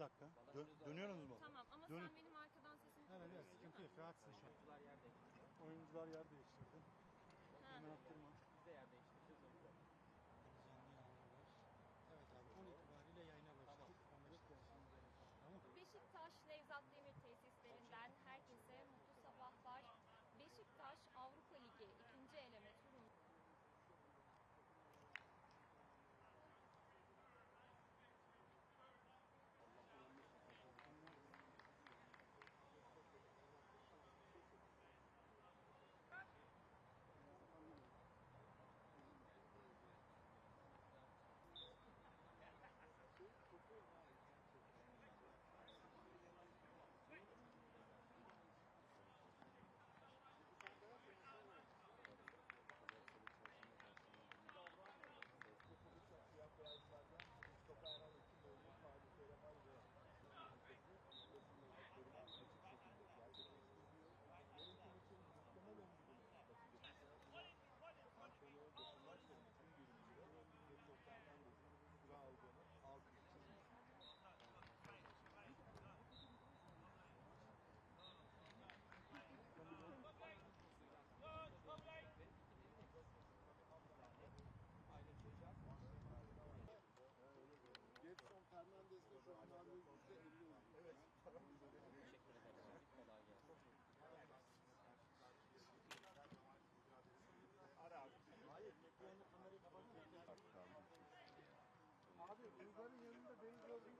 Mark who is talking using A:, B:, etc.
A: dakika. Dön, dönüyorsunuz mu?
B: Tamam ama
A: Dönün.
B: sen benim arkadan sesini...
A: Evet, evet, sıkıntı yok. Rahatsın şu an.
C: Oyuncular yer değiştirdi.
D: Onların yanında benim gördüğüm